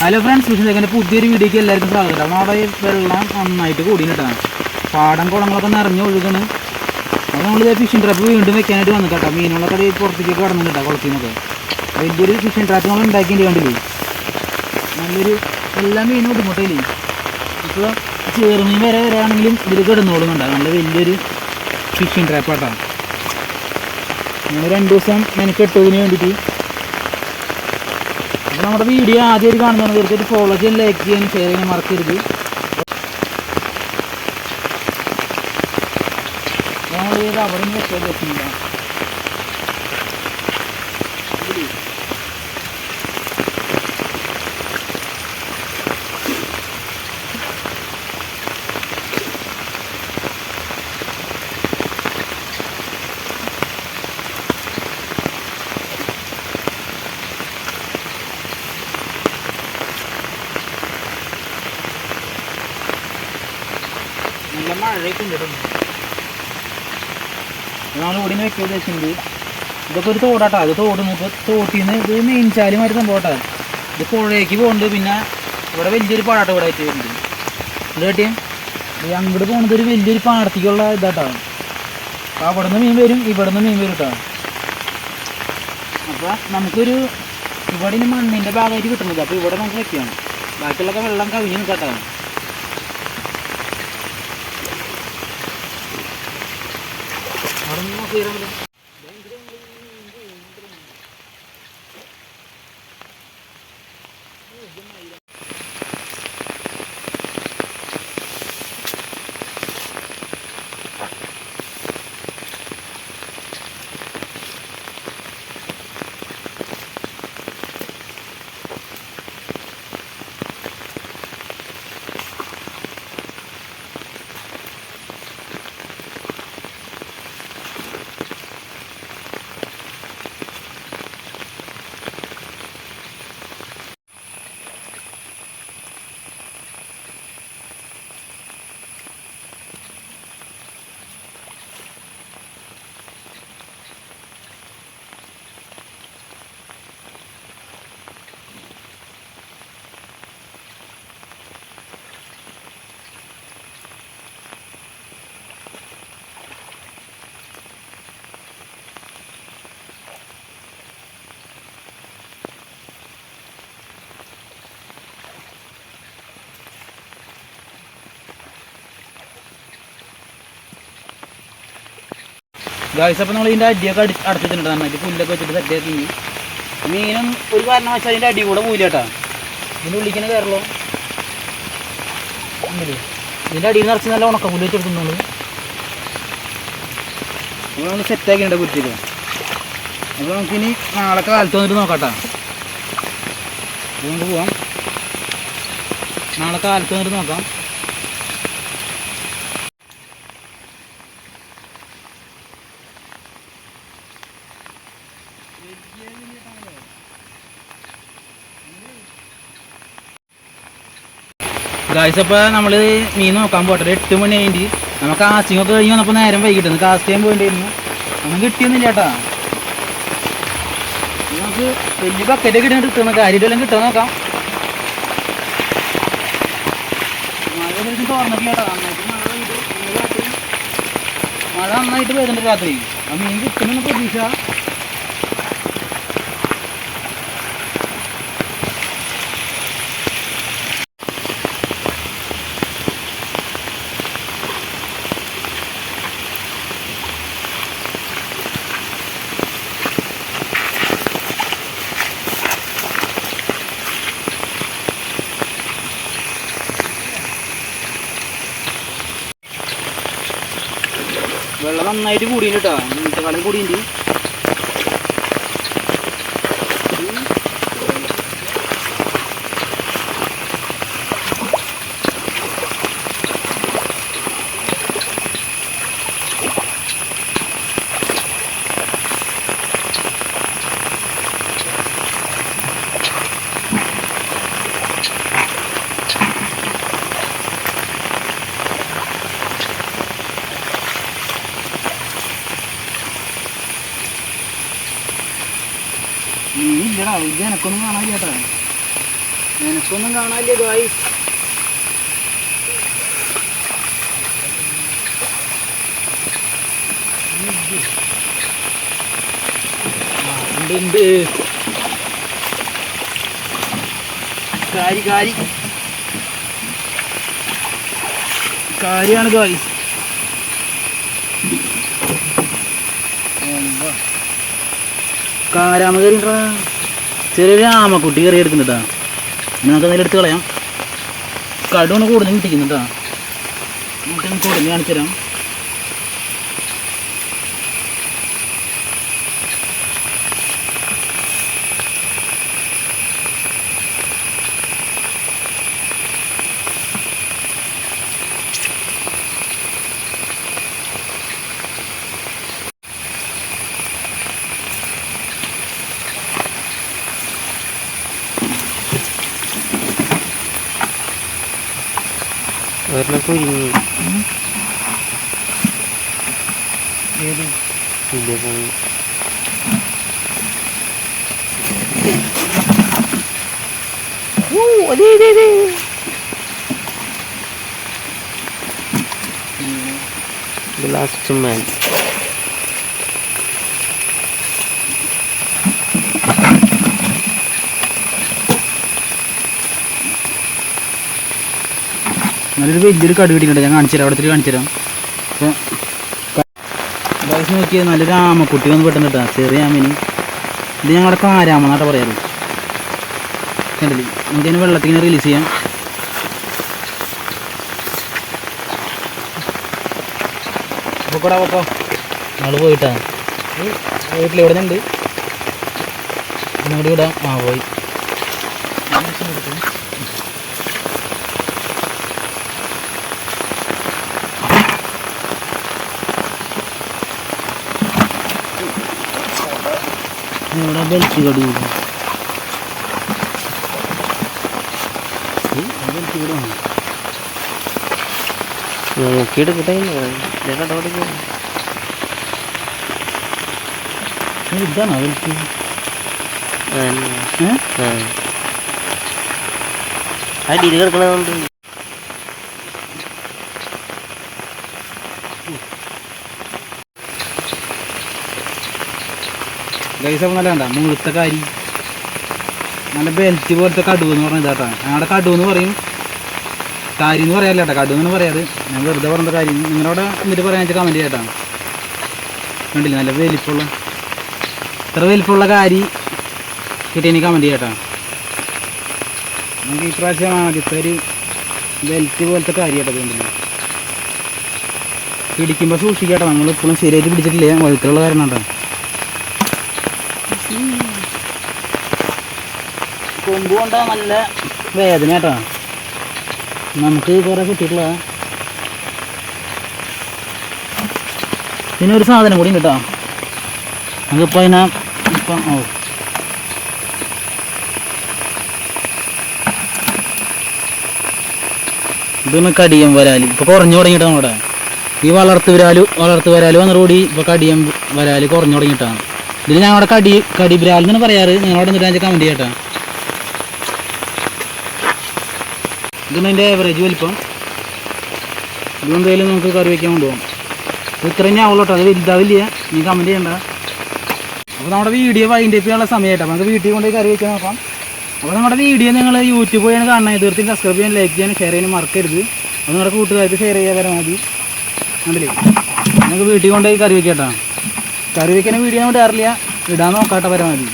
Hello friends വിഷ്ണുദേവന്റെ പുതിയൊരു വീഡിയോക്ക് എല്ലാവർക്കും സ്വാഗതം. അപ്പോൾ അവിടെ വെള്ളം നന്നായിട്ട് കൂടിയിട്ടാണ് പാടം കുളങ്ങളൊക്കെ നിറഞ്ഞ് ഒഴുകണ്. അപ്പോൾ നമ്മളിത് ഫിഷിംഗ് ട്രാപ്പ് വീണ്ടും വെക്കാനായിട്ട് വന്നു കേട്ടോ. മീനുകളൊക്കെ പുറത്തേക്ക് കടന്നു കേട്ടോ കുളത്തിൽ നിന്നൊക്കെ. വലിയൊരു ഫിഷിംഗ് ട്രാപ്പ് നമ്മൾ ഉണ്ടാക്കിയിട്ട് കണ്ടില്ലേ? നല്ലൊരു എല്ലാ മീനും ബുദ്ധിമുട്ടില്ലേ ഇപ്പോൾ ചേർമീൻ വരെ വരാണെങ്കിലും ഇതിൽ കിടന്നോളും കണ്ടോ നല്ല വലിയൊരു ഫിഷിംഗ് ട്രാപ്പ് കേട്ടോ നമ്മൾ രണ്ട് ദിവസം മെനക്കെട്ടതിന് വേണ്ടിയിട്ട് അപ്പോൾ നമ്മുടെ വീഡിയോ ആദ്യമായിട്ട് കാണുന്നതാണ്. തീർച്ചയായിട്ടും ഫോളോ ചെയ്യാൻ ലൈക്ക് ചെയ്യാൻ ഷെയർ ചെയ്യാൻ മറക്കരുത്. ഇത് അവിടെ നിന്ന് വെച്ചാൽ വെച്ചില്ല നല്ല മഴയൊക്കെ നിന്ന് വെക്കുക വെച്ചിട്ടുണ്ട്. ഇതൊക്കെ ഒരു തോടാട്ടോ. അത് തോട് ഇപ്പോൾ തോട്ടിൽ നിന്ന് ഇത് ചാലി മാറി സംഭവട്ടാ ഇത് പുഴയ്ക്ക് പോകുന്നുണ്ട് പിന്നെ ഇവിടെ വലിയൊരു പാടാട്ടോ ഇവിടെ ആയിട്ട് വരുന്നുണ്ട് ഇത് കേട്ടിയും ഈ അങ്ങോട്ട് പോകുന്നത് ഒരു വലിയൊരു പാടത്തേക്കുള്ള ഇതാട്ടോ. അപ്പോൾ അവിടെ നിന്ന് മീൻ വരും ഇവിടെ നിന്ന് മീൻ വരും കേട്ടോ അപ്പോൾ നമുക്കൊരു ഇവിടെ ഇനി മണ്ണിന്റെ ഭാഗമായിട്ട് കിട്ടുന്നത് അപ്പോൾ ഇവിടെ നമുക്ക് വെക്കാം ബാക്കിയുള്ളതൊക്കെ വെള്ളം കവിഞ്ഞ് നിൽക്കട്ടോ. അവിടെ നിന്ന് ഗായ്സ് അപ്പോൾ നമ്മൾ ഇതിന്റെ അടിയൊക്കെ അടി അടച്ചിട്ടുണ്ട്. നന്നായിട്ട് പുല്ലൊക്കെ വെച്ചിട്ട് സെറ്റ് ആക്കി. മീനും ഒരു കാരണവശാൽ അതിന്റെ അടി കൂടെ പോയില്ല കേട്ടോ. ഇതിന്റെ ഉള്ളിക്കനെ കയറുള്ളൂ ഇതിന്റെ അടിയിൽ നിറച്ച് നല്ല ഉണക്കപ്പുല്ല് വെച്ചെടുക്കുന്നുള്ളൂ അപ്പോൾ നമ്മൾ സെറ്റ് ആക്കിയിട്ടുണ്ട് കുറ്റിക്ക് അപ്പോൾ നമുക്കിനി നാളെ കാലത്ത് വന്നിട്ട് നോക്കാം അതുകൊണ്ട് അപ്പോൾ പോവാം. നാളെ കാലത്ത് വന്നിട്ട് നോക്കാം. ഗായ്സ് അപ്പോൾ നമ്മൾ മീൻ നോക്കാൻ പോട്ടെ. എട്ട് മണി കഴിഞ്ഞ് നമുക്ക് കാസ്റ്റിംഗ് ഒക്കെ കഴിഞ്ഞ് വന്നപ്പോൾ നേരം വൈകിട്ടുണ്ട് കാസ്റ്റ് ചെയ്യാൻ പോയിട്ടായിരുന്നു നമുക്ക് കിട്ടിയൊന്നുമില്ല ചേട്ടാ നമുക്ക് വലിയ ബക്കറ്റ് കിട്ടുന്ന കിട്ടുന്ന കാര്യമെല്ലാം കിട്ടാൻ നോക്കാം. മഴ നന്നായിട്ട് പെയ്തിട്ടുണ്ട് രാത്രി. ആ മീൻ കിട്ടുമെന്ന് പ്രതീക്ഷ വെള്ളം നന്നായിട്ട് കൂടിയിട്ടുണ്ട് കേട്ടോ ഇന്നത്തെ കാലം കൂടിയിട്ടുണ്ട് ഇത് എനക്കൊന്നും കാണാൻ കേട്ടോ. എനക്കൊന്നും കാണാനില്ല ഗായി കാരിയാണ് ഗായ്സ് കാരാമ കയറിട്ടാ ചെറിയൊരു ആമക്കുട്ടി കയറി എടുക്കുന്നുട്ടാ നമുക്ക് അതിൽ എടുത്ത് കളയാം. കടുവാണ് കൂടുതലും കിട്ടിക്കുന്നുട്ടാ നമുക്ക് കൂടുതൽ കാണിച്ചു തരാം The po yung... Meron. Last man. നല്ലൊരു വലിയൊരു കടു കിട്ടിയിട്ടുണ്ട് ഞാൻ കാണിച്ചു തരാം അവിടെ ഇത്തിരി കാണിച്ചു തരാം അപ്പോൾ ബൈസ് നോക്കിയാൽ നല്ലൊരു ആമക്കുട്ടി വന്ന് പെട്ടെന്ന് കേട്ടോ ചെറിയ ആമന്. ഇത് ഞങ്ങളുടെ കാരാമ എന്നാട്ടാ പറയാറ്. കണ്ടില്ലേ? നമുക്കതിന് വെള്ളത്തിൽ ഇങ്ങനെ റിലീസ് ചെയ്യാം. പൊക്കോടാ പൊക്കോ. ഞങ്ങൾ പോയിട്ടാ. വീട്ടിൽ ഇവിടെ ഉണ്ട്. വിടാം. ആ പോയി. ഇവിടെ ബെൽറ്റ് കടി ബെൽറ്റ് കടി നോക്കിയെടുക്കട്ടെ കണ്ടോടി ഇതാണോ ബെൽറ്റ്? അടിയിൽ കിടക്കണതുകൊണ്ട്. ഗൈസ് നല്ല കണ്ട? മുഴുത്ത കാരി. നല്ല ബെൽറ്റ് പോലത്തെ കടുവ് എന്ന് പറഞ്ഞ ഇതാട്ടാ ഞങ്ങളുടെ കടുവ് എന്ന് പറയും. കാരി എന്ന് പറയാല്ല കേട്ടോ. കടുവ് എന്ന് പറയാറ്. ഞാൻ വെറുതെ പറഞ്ഞ കാര്യം. നിങ്ങളവിടെ എന്നിട്ട് പറയാൻ വെച്ചാൽ കമന്റ് ചെയ്യട്ടാ. കണ്ടില്ല? നല്ല വലിപ്പമുള്ള ഇത്ര വലിപ്പമുള്ള കാരി കിട്ടിയെനിക്ക് കമന്റ് ചെയ്യട്ടാ. നമുക്ക് ഈ പ്രാവശ്യം ആദ്യത്തെ ഒരു ബെൽറ്റ് പോലത്തെ കാരി കേട്ടോ കണ്ടില്ല? പിടിക്കുമ്പോൾ സൂക്ഷിക്കട്ടോ. നമ്മൾ ഇപ്പോഴും ശരിയായിട്ട് പിടിച്ചിട്ടില്ല? വഴുക്കുള്ള കാരണം കേട്ടോ കൊമ്പ് കൊണ്ടാ നല്ല വേദന കേട്ടോ. നമുക്ക് കുറെ കിട്ടിയിട്ടുള്ള പിന്നെ ഒരു സാധനം കൂടി കേട്ടോ നമുക്കിപ്പോൾ അതിനാ ഇപ്പം ഓ. ഇതൊന്ന് കടിയം വരാൽ. ഇപ്പൊ കുറഞ്ഞു തുടങ്ങിയിട്ടാണ് നമ്മുടെ ഈ വളർത്ത് വരാൽ വളർത്ത് വരാൽ വന്നതോടുകൂടി ഇപ്പൊ കടിയം വരാൽ കുറഞ്ഞു തുടങ്ങിയിട്ടാണ്. ഇതിൽ ഞങ്ങളുടെ കടി കടി ബ്രാൽ പറയാറ്. നിങ്ങളോട് എന്നിട്ട് കമന്റ് ചെയ്യട്ടെ. ഇതാണ് അതിന്റെ ആവറേജ് വലിപ്പം ഇതെന്തായാലും നമുക്ക് കറി വയ്ക്കാൻ കൊണ്ടുപോകാം. ഇത് ഇത്രയും ഞാൻ ആവുള്ളൂ കേട്ടോ അത് വലുതാവില്ല നീ കമന്റ് ചെയ്യണ്ട. അപ്പോൾ നമ്മുടെ വീഡിയോ വൈൻഡ് അപ്പ് ചെയ്യാനുള്ള സമയമായിട്ട് അപ്പോൾ നമുക്ക് വീട്ടിൽ കൊണ്ടുപോയി കറി വയ്ക്കാൻ നോക്കാം. അപ്പോൾ നമ്മുടെ വീഡിയോ നിങ്ങൾ യൂട്യൂബ് വഴിയാണ് കാണുന്നത്. തീർച്ചയായും സബ്സ്ക്രൈബ് ചെയ്യാൻ ലൈക്ക് ചെയ്യാൻ ഷെയർ ചെയ്യാൻ മറക്കരുത്. അത് നിങ്ങളുടെ കൂട്ടുകാർക്ക് ഷെയർ ചെയ്യാൻ മതി. കണ്ടില്ലേ? നമുക്ക് വീട്ടിൽ കൊണ്ടുപോയി കറി വയ്ക്കാം കറി വയ്ക്കുന്ന വീഡിയോ ഞാൻ ഇടാറില്ല ഇടാൻ നോക്കാട്ടെ മതി